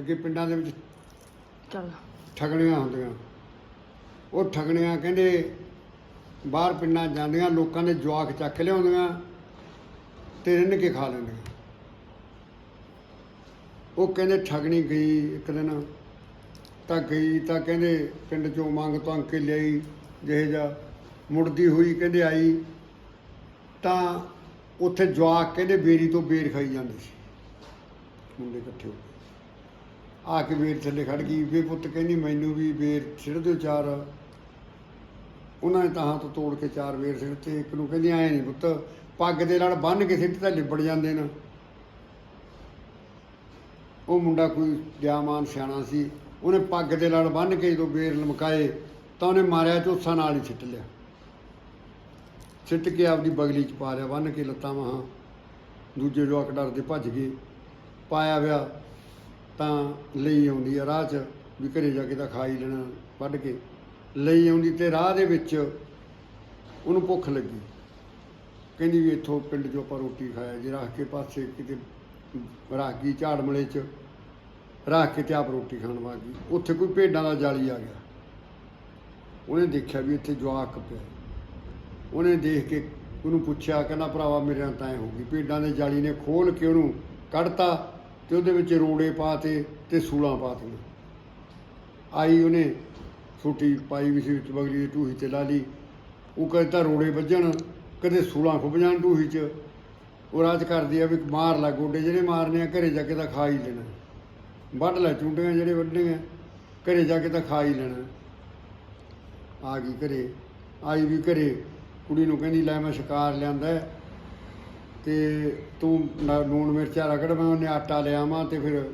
ਅੱਗੇ ਪਿੰਡਾਂ ਦੇ ਵਿੱਚ ਚੱਲ। ਠਗਣੀਆਂ ਹੁੰਦੀਆਂ। ਉਹ ਠਗਣੀਆਂ ਕਹਿੰਦੇ ਬਾਹਰ ਪਿੰਡਾਂ ਜਾਂਦੀਆਂ ਲੋਕਾਂ ਦੇ ਜਵਾਕ ਚੱਕ ਲਿਆਉਂਦੀਆਂ ਤੇ ਰਿੰਨ ਕੇ ਖਾ ਲੈਂਦੀਆਂ। ਉਹ ਕਹਿੰਦੇ ਠਗਣੀ ਗਈ ਇੱਕ ਦਿਨ ਤਾਂ ਗਈ ਤਾਂ ਕਹਿੰਦੇ ਪਿੰਡ ਚੋਂ ਮੰਗ ਤੰਗ ਕੇ ਲਈ ਜਿਹੇ ਜਾ ਮੁੜਦੀ ਹੋਈ ਕਹਿੰਦੇ ਆਈ ਤਾਂ ਉੱਥੇ ਜਵਾਕ ਕਹਿੰਦੇ ਬੇਰੀ ਤੋਂ ਬੇਰ ਖਾਈ ਜਾਂਦੇ ਸੀ। ਮੁੰਡੇ ਇਕੱਠੇ ਹੋ ਆ ਕੇ ਵੇਰ ਥੱਲੇ ਖੜ ਗਈ, ਵੇ ਪੁੱਤ ਕਹਿੰਦੀ ਮੈਨੂੰ ਵੀ ਵੇਰ ਛਿੜ ਦਿਓ ਚਾਰ। ਉਹਨਾਂ ਨੇ ਤਾਂ ਤੋਂ ਤੋੜ ਕੇ ਚਾਰ ਵੇਰ ਸਿੱਟਤੇ ਇੱਕ ਨੂੰ ਕਹਿੰਦੀ ਐ ਨਹੀਂ ਪੁੱਤ, ਪੱਗ ਦੇ ਨਾਲ ਬੰਨ ਕੇ ਸਿੱਟ ਤਾਂ ਲਿਬੜ ਜਾਂਦੇ ਨੇ। ਉਹ ਮੁੰਡਾ ਕੋਈ ਗਿਆਮਾਨ ਸਿਆਣਾ ਸੀ, ਉਹਨੇ ਪੱਗ ਦੇ ਨਾਲ ਬੰਨ ਕੇ ਜਦੋਂ ਵੇਰ ਲਮਕਾਏ, ਤਾਂ ਉਹਨੇ ਮਾਰਿਆ ਝੋਸਾ ਨਾਲ ਹੀ ਸਿੱਟ ਲਿਆ। ਸਿੱਟ ਕੇ ਆਪਦੀ ਬਗਲੀ ਚ ਪਾ ਲਿਆ ਬੰਨ ਕੇ ਲੱਤਾਂ ਵਾਹਾਂ। ਦੂਜੇ ਜਵਾਕ ਡਰਦੇ ਭੱਜ ਗਏ। ਪਾਇਆ ਹੋਇਆ ਤਾਂ ਲਈ ਆਉਂਦੀ ਆ ਰਾਹ 'ਚ ਵੀ ਘਰੇ ਜਾ ਕੇ ਤਾਂ ਖਾ ਹੀ ਲੈਣਾ, ਵੱਢ ਕੇ। ਲਈ ਆਉਂਦੀ ਤੇ ਰਾਹ ਦੇ ਵਿੱਚ ਉਹਨੂੰ ਭੁੱਖ ਲੱਗੀ। ਕਹਿੰਦੀ ਵੀ ਇੱਥੋਂ ਪਿੰਡ 'ਚੋਂ ਆਪਾਂ ਰੋਟੀ ਖਾਇਆ ਜੇ, ਰੱਖ ਕੇ ਪਾਸੇ ਕਿਤੇ ਰੱਖ ਗਈ ਝਾੜ ਮਲੇ 'ਚ ਰੱਖ ਕੇ ਤੇ ਆਪ ਰੋਟੀ ਖਾਣ ਵਾਗੀ ਉੱਥੇ ਕੋਈ ਭੇਡਾਂ ਦਾ ਜਾਲੀ ਆ ਗਿਆ। ਉਹਨੇ ਦੇਖਿਆ ਵੀ ਇੱਥੇ ਜਵਾਕ ਪਿਆ। ਉਹਨੇ ਦੇਖ ਕੇ ਉਹਨੂੰ ਪੁੱਛਿਆ, ਕਹਿੰਦਾ ਭਰਾਵਾ ਮੇਰੇ ਨਾਲ ਤਾਂ ਐ ਹੋ ਗਈ। ਭੇਡਾਂ ਦੇ ਜਾਲੀ ਨੇ ਖੋਲ ਕੇ ਉਹਨੂੰ ਕੱਢਤਾ। ਤੇ ਉਹਦੇ ਵਿੱਚ ਰੋੜੇ ਪਾਤੇ ਤੇ ਸੂਲਾਂ ਪਾਤੀਆਂ ਆਈ ਉਹਨੇ ਛੋਟੀ ਪਾਈ ਵੀ ਸੀ ਵਿੱਚ ਬਗਲੀ ਦੀ ਢੂਹੀ ਤੇ ਲਾ ਲਈ। ਉਹ ਕਹਿੰਦਾ ਰੋੜੇ ਵੱਜਣ ਕਦੇ ਸੂਲਾਂ ਖੁੱਭ ਜਾਣ ਢੂਹੀ 'ਚ। ਉਹ ਰਾਜ ਕਰਦੀ ਆ ਵੀ ਮਾਰ ਲੈ ਗੋਡੇ ਜਿਹੜੇ ਮਾਰਨੇ ਆ, ਘਰੇ ਜਾ ਕੇ ਤਾਂ ਖਾ ਹੀ ਲੈਣਾ। ਵੱਢ ਲੈ ਚੁੰਡੀਆਂ ਜਿਹੜੇ ਵੱਢਣੇ ਵੱਢਣੀਆਂ ਘਰੇ ਜਾ ਕੇ ਤਾਂ ਖਾ ਹੀ ਲੈਣਾ। ਆ ਗਈ ਘਰੇ। ਆਈ ਵੀ ਘਰੇ। ਕੁੜੀ ਨੂੰ ਕਹਿੰਦੀ, ਲੈ ਮੈਂ ਸ਼ਿਕਾਰ ਲਿਆਂਦਾ ਤੇ ਤੂੰ ਨ- ਲੂਣ ਮਿਰਚਾਂ ਰਗੜ ਮੈਂ ਉਹਨੇ ਆਟਾ ਲਿਆਵਾਂ ਤੇ ਫਿਰ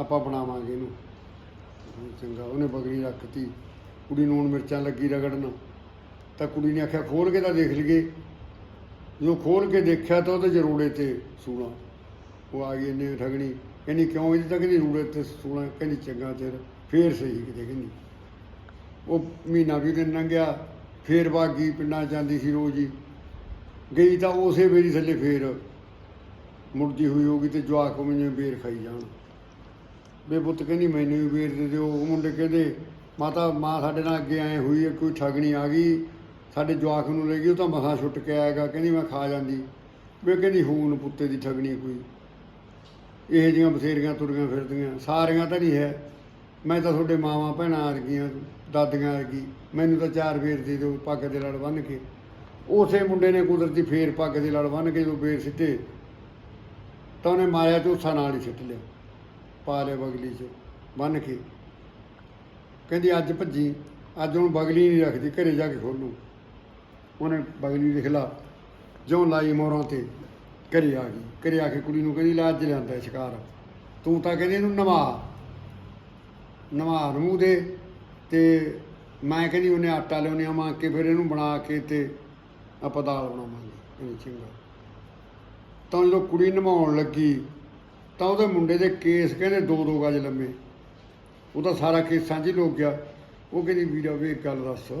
ਆਪਾਂ ਬਣਾਵਾਂਗੇ ਇਹਨੂੰ। ਹੁਣ ਚੰਗਾ, ਉਹਨੇ ਬਗੜੀ ਰੱਖਤੀ। ਕੁੜੀ ਲੂਣ ਮਿਰਚਾਂ ਲੱਗੀ ਰਗੜਨ। ਤਾਂ ਕੁੜੀ ਨੇ ਆਖਿਆ ਖੋਲ ਕੇ ਤਾਂ ਦੇਖ ਲਈਏ। ਜੋ ਖੋਲ ਕੇ ਦੇਖਿਆ ਤਾਂ ਉਹਦੇ ਜਰੂੜੇ ਤੇ ਸੂਣਾ ਉਹ ਆ ਗਈ ਇਹਨੇ ਠਗਣੀ ਕਹਿੰਦੀ, ਕਿਉਂ ਇਹਦੀ ਤਾਂ ਕਹਿੰਦੀ ਰੂੜੇ ਤੇ ਸੂਣਾ ਕਹਿੰਦੀ, ਚੰਗਾ ਚਿਰ, ਫੇਰ ਸਹੀ ਕਿਤੇ। ਕਹਿੰਦੀ। ਉਹ ਮਹੀਨਾ ਵੀ ਦਿਨ ਲੰਘਿਆ, ਫੇਰ ਬਾਗੀ ਪਿੰਡਾਂ 'ਚ ਜਾਂਦੀ ਸੀ ਰੋਜ਼ ਹੀ। ਗਈ ਤਾਂ ਉਸੇ ਵੇਰੀ ਥੱਲੇ ਫੇਰ ਮੁੜਦੀ ਹੋਈ ਹੋਗੀ ਤੇ ਜਵਾਕ ਮੈਨੂੰ ਬੇਰ ਖਾਈ ਜਾਣ। ਬੇ ਪੁੱਤ ਕਹਿੰਦੀ ਮੈਨੂੰ ਵੀ ਬੇਰ ਦੇ ਦਿਓ। ਉਹ ਮੁੰਡੇ ਕਹਿੰਦੇ, ਮਾਤਾ, ਮਾਂ ਸਾਡੇ ਨਾਲ ਅੱਗੇ ਆਏ ਹੋਈ ਹੈ, ਕੋਈ ਠਗਣੀ ਆ ਗਈ। ਸਾਡੇ ਜਵਾਕ ਨੂੰ ਲੈ ਗਈ, ਉਹ ਤਾਂ ਮਸਾਂ ਛੁੱਟ ਕੇ ਆਏਗਾ ਕਹਿੰਦੀ ਮੈਂ ਖਾ ਜਾਂਦੀ। ਵੇ ਕਹਿੰਦੀ ਹੂਨ ਪੁੱਤੇ ਦੀ ਠਗਣੀ ਕੋਈ। ਇਹ ਜਿਹੀਆਂ ਬਥੇਰੀਆਂ ਤੁਰੀਆਂ ਫਿਰਦੀਆਂ। ਸਾਰੀਆਂ ਤਾਂ ਨਹੀਂ ਹੈ। ਮੈਂ ਤਾਂ ਤੁਹਾਡੇ ਮਾਵਾਂ, ਭੈਣਾਂ ਵਰਗੀਆਂ, ਦਾਦੀਆਂ ਵਰਗੀ। ਮੈਨੂੰ ਤਾਂ ਚਾਰ ਵੇਰ ਦੇ ਦਿਓ ਪੱਗ ਦੇ ਲੜ ਬੰਨ੍ਹ ਕੇ। ਉਸੇ ਮੁੰਡੇ ਨੇ ਕੁਦਰਤੀ ਫੇਰ ਪੱਗ ਦੇ ਲੜ ਬੰਨ੍ਹ ਕੇ ਜਦੋਂ ਫੇਰ ਸਿੱਟੇ। ਤਾਂ ਉਹਨੇ ਮਾਰਿਆ ਝੂਠਾ ਨਾਲ ਹੀ ਸਿੱਟ ਲਿਆ, ਪਾ ਲਿਆ ਬਗਲੀ 'ਚ ਬੰਨ੍ਹ ਕੇ। ਕਹਿੰਦੀ, ਅੱਜ ਭੱਜੀ, ਅੱਜ ਹੁਣ ਬਗਲੀ ਨਹੀਂ ਰੱਖਦੀ, ਘਰੇ ਜਾ ਕੇ ਖੋਲੂ। ਉਹਨੇ ਬਗਲੀ ਦੇਖ ਲਾ ਜਿਉਂ ਲਾਈ ਮੋਰਾਂ ਤੇ, ਘਰੇ ਆ ਗਈ। ਘਰੇ ਆ ਕੇ ਕੁੜੀ ਨੂੰ ਕਹਿੰਦੀ ਲੈ ਅੱਜ ਲਿਆਂਦਾ ਸ਼ਿਕਾਰ, ਤੂੰ ਤਾਂ ਕਹਿੰਦੀ ਇਹਨੂੰ ਨਵਾ। ਨਵਾ ਨੂੰ ਦੇ ਤੇ ਮੈਂ ਕਹਿੰਦੀ, ਉਹਨੇ ਆਟਾ ਲਿਆਉਣੇ ਆ ਮਾਂ ਕੇ ਫਿਰ ਇਹਨੂੰ ਬਣਾ ਕੇ ਤੇ ਆਪਾਂ ਦਾਲ ਬਣਾਵਾਂਗੇ ਕਹਿੰਦੀ ਚੰਗਾ। ਤਾਂ ਜਦੋਂ ਕੁੜੀ ਨਵਾਉਣ ਲੱਗੀ, ਤਾਂ ਉਹਦੇ ਮੁੰਡੇ ਦੇ ਕੇਸ ਕਹਿੰਦੇ ਦੋ ਦੋ ਗਜ ਲੰਮੇ। ਉਹਦਾ ਸਾਰਾ ਕੇਸ ਸਾਂਝੀ ਹੀ ਲੋਕ ਗਿਆ। ਉਹ ਕਹਿੰਦੀ, ਵੀਰਾ, ਵੀ ਇੱਕ ਗੱਲ ਦੱਸ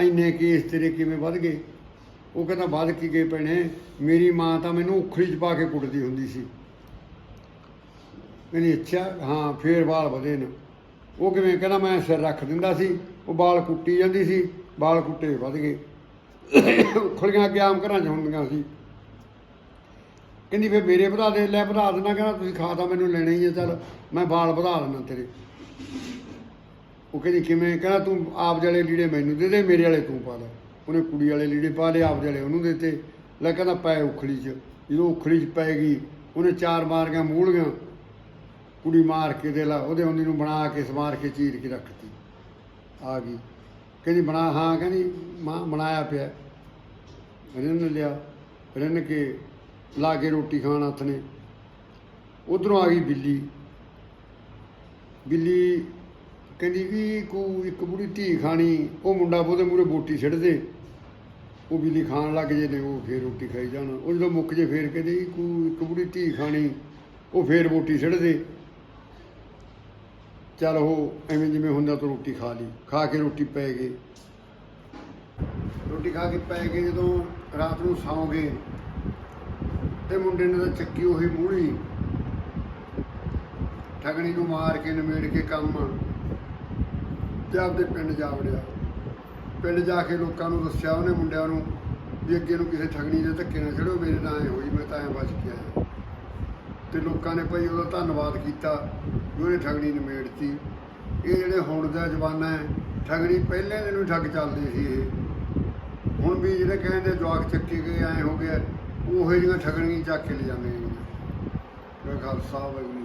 ਐਨੇ ਕੇਸ ਤੇਰੇ ਕਿਵੇਂ ਵੱਧ ਗਏ? ਉਹ ਕਹਿੰਦਾ, ਵੱਧ ਕੀ ਗਏ ਭੈਣੇ? ਮੇਰੀ ਮਾਂ ਤਾਂ ਮੈਨੂੰ ਉਖਲੀ 'ਚ ਪਾ ਕੇ ਕੁੱਟਦੀ ਹੁੰਦੀ ਸੀ। ਕਹਿੰਦੀ, ਅੱਛਾ, ਹਾਂ, ਫੇਰ ਵਾਲ ਵਧੇ ਨੇ। ਉਹ ਕਿਵੇਂ ਕਹਿੰਦਾ, ਮੈਂ ਸਿਰ ਰੱਖ ਦਿੰਦਾ ਸੀ। ਉਹ ਵਾਲ ਕੁੱਟੀ ਜਾਂਦੀ ਸੀ, ਵਾਲ ਕੁੱਟੇ ਵੱਧ ਗਏ। ਉਖਲੀਆਂ ਅੱਗੇ ਆਮ ਘਰਾਂ 'ਚ ਹੁੰਦੀਆਂ ਸੀ। ਕਹਿੰਦੀ, ਫੇਰ ਮੇਰੇ ਵਧਾ ਦੇ, ਲੈ ਵਧਾ ਦੇਣਾ, ਕਹਿੰਦਾ, ਤੁਸੀਂ ਖਾ ਤਾਂ ਮੈਨੂੰ ਲੈਣੇ ਹੀ ਹੈ ਚੱਲ ਮੈਂ ਬਾਲ ਵਧਾ ਲੈਣਾ ਤੇਰੇ। ਉਹ ਕਹਿੰਦੀ, ਕਿਵੇਂ? ਕਹਿੰਦਾ, ਤੂੰ ਆਪ ਜਲੇ ਲੀੜੇ ਮੈਨੂੰ ਦੇ ਦੇ, ਮੇਰੇ ਵਾਲੇ ਤੂੰ ਪਾ ਲੈ ਉਹਨੇ ਕੁੜੀ ਵਾਲੇ ਲੀੜੇ ਪਾ ਲਏ, ਆਪ ਜਲੇ ਉਹਨੂੰ ਦਿੱਤੇ। ਲੈ ਕਹਿੰਦਾ, ਪੈ ਉਖਲੀ 'ਚ। ਜਦੋਂ ਉਖਲੀ 'ਚ ਪੈ ਗਈ, ਉਹਨੇ ਚਾਰ ਮਾਰੀਆਂ ਮੂਲੀਆਂ, ਕੁੜੀ ਮਾਰ ਕੇ ਦੇ ਲਾ, ਉਹਦੇ ਹੁੰਦੀ ਨੂੰ ਬਣਾ ਕੇ ਸਮਾਰ ਕੇ ਚੀਰ ਕੇ ਰੱਖਤੀ। ਆ ਗਈ। ਕਹਿੰਦੀ ਬਣਾ, ਹਾਂ, ਕਹਿੰਦੀ ਮਾਂ ਬਣਾਇਆ ਪਿਆ। ਰਿੰਨ ਲਿਆ, ਰਿੰਨ ਕੇ ਲਾ ਕੇ ਰੋਟੀ ਖਾਣ ਹੱਥ ਨੇ। ਉਧਰੋਂ ਆ ਗਈ ਬਿੱਲੀ। ਬਿੱਲੀ ਕਹਿੰਦੀ ਵੀ ਕੋ ਇੱਕ ਬੁੜੀ ਧੀ ਖਾਣੀ, ਉਹ ਮੁੰਡਾ ਉਹਦੇ ਮੂਰੇ ਬੋਟੀ ਛੱਡਦੇ ਉਹ ਬਿੱਲੀ ਖਾਣ ਲੱਗ ਜੇ ਨੇ ਉਹ ਫੇਰ ਰੋਟੀ ਖਾਈ ਜਾਣ। ਉਹ ਜਦੋਂ ਮੁੱਕ ਜੇ ਫੇਰ ਕਹਿੰਦੀ ਕੋ ਇੱਕ ਬੁੜੀ ਧੀ ਖਾਣੀ, ਉਹ ਫੇਰ ਬੋਟੀ ਛੱਡਦੇ ਚੱਲ ਉਹ ਐਵੇਂ ਜਿਵੇਂ ਹੁੰਦਾ ਤਾਂ ਰੋਟੀ ਖਾ ਲਈ, ਖਾ ਕੇ ਰੋਟੀ ਪੈ ਗਏ ਰੋਟੀ ਖਾ ਕੇ ਪੈ ਗਏ ਜਦੋਂ ਰਾਤ ਨੂੰ ਸੌਂ ਗਏ ਤੇ ਮੁੰਡੇ ਨੇ ਤਾਂ ਚੱਕੀ ਉਹੀ ਮੂਹਣੀ ਠਗਣੀ ਨੂੰ ਮਾਰ ਕੇ, ਨਿਮੇੜ ਕੇ ਕੰਮ ਤੇ ਆਪਦੇ ਪਿੰਡ ਜਾ ਵੜਿਆ। ਪਿੰਡ ਜਾ ਕੇ ਲੋਕਾਂ ਨੂੰ ਦੱਸਿਆ ਉਹਨੇ ਮੁੰਡਿਆਂ ਨੂੰ ਵੀ ਅੱਗੇ ਨੂੰ ਕਿਸੇ ਠਗਣੀ ਦੇ ਧੱਕੇ ਨਾ ਚੜੋ ਮੇਰੇ ਨਾਲ ਐ ਹੋਈ, ਮੈਂ ਤਾਂ ਐ ਬਚ ਕੇ ਆਇਆ। ਤੇ ਲੋਕਾਂ ਨੇ ਭਾਈ ਉਹਦਾ ਧੰਨਵਾਦ ਕੀਤਾ ਵੀ ਉਹਨੇ ਠਗਣੀ ਨਿਮੇੜਤੀ। ਇਹ ਜਿਹੜੇ ਹੁਣ ਦਾ ਜ਼ਮਾਨਾ ਹੈ, ਠਗਣੀ ਪਹਿਲੇ ਦਿਨ ਵੀ ਠੱਗ ਚੱਲਦੇ ਸੀ ਇਹ। ਹੁਣ ਵੀ ਜਿਹੜੇ ਕਹਿੰਦੇ ਜਵਾਕ ਚੱਕੇ ਗਏ, ਐ ਹੋ ਗਿਆ, ਉਹੋ ਜਿਹੀਆਂ ਠਗਣੀਆਂ ਚੱਕ ਕੇ ਲੈ ਜਾਂਦੇ ਨੇ ਖਾਲਸਾ ਵਾਹਿਗੁਰੂ